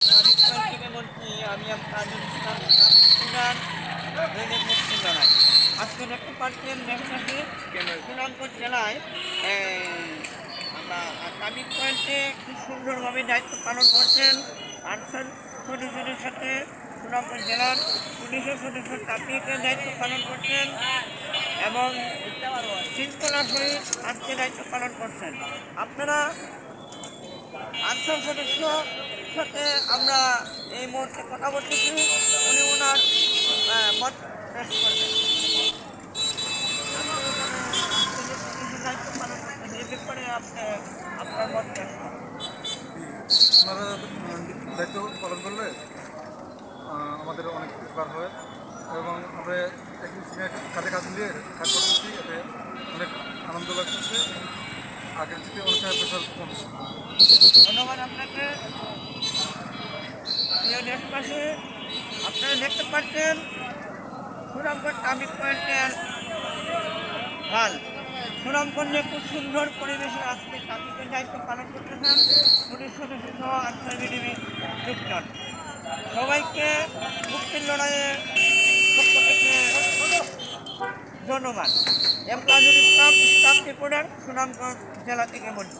আমি তাজুল ইসলাম সুনান দৈনিক মুক্তি জানাই আজকে দেখতে পাচ্ছেন দেশবাসী সুনামগঞ্জ জেলায় এই, পয়েন্টে খুব সুন্দরভাবে দায়িত্ব পালন করছেন আনসার সদস্যদের সাথে সুনামগঞ্জ জেলার পুলিশের সদস্য তাপিকে দায়িত্ব পালন করছেন এবং শৃঙ্খলা সহিত আজকে দায়িত্ব পালন করছেন আপনারা আনসার সদস্য সাথে আমরা এই মুহূর্তে কথা বলতেছি উনি ওনার মত পেশ করবেন। আপনার মত পেশ দায়িত্ব পালন করলে আমাদের অনেক উপকার হয় এবং আমরা একদিন কাজে কাজ মিলিয়ে কাজ করতেছি এতে অনেক আনন্দ লাগতেছে আগের থেকে অনেকটা প্রেশার কমছে ধন্যবাদ আপনাকে। প্রিয় দেশবাসী আপনারা দেখতে পাচ্ছেন সুনামগঞ্জ ট্রাফিক পয়েন্টের হাল। সুনামগঞ্জে খুব সুন্দর পরিবেশে আজকে ট্রাফিকের দায়িত্ব পালন করতেছেন পুলিশ সদস্য সহ আনসার বিডিবি যুক্তন সবাইকে মুক্তির লড়াইয়ে ধন্যবাদ। M Kajul Islam staff reporter Sunamganj জেলা থেকে বলছি।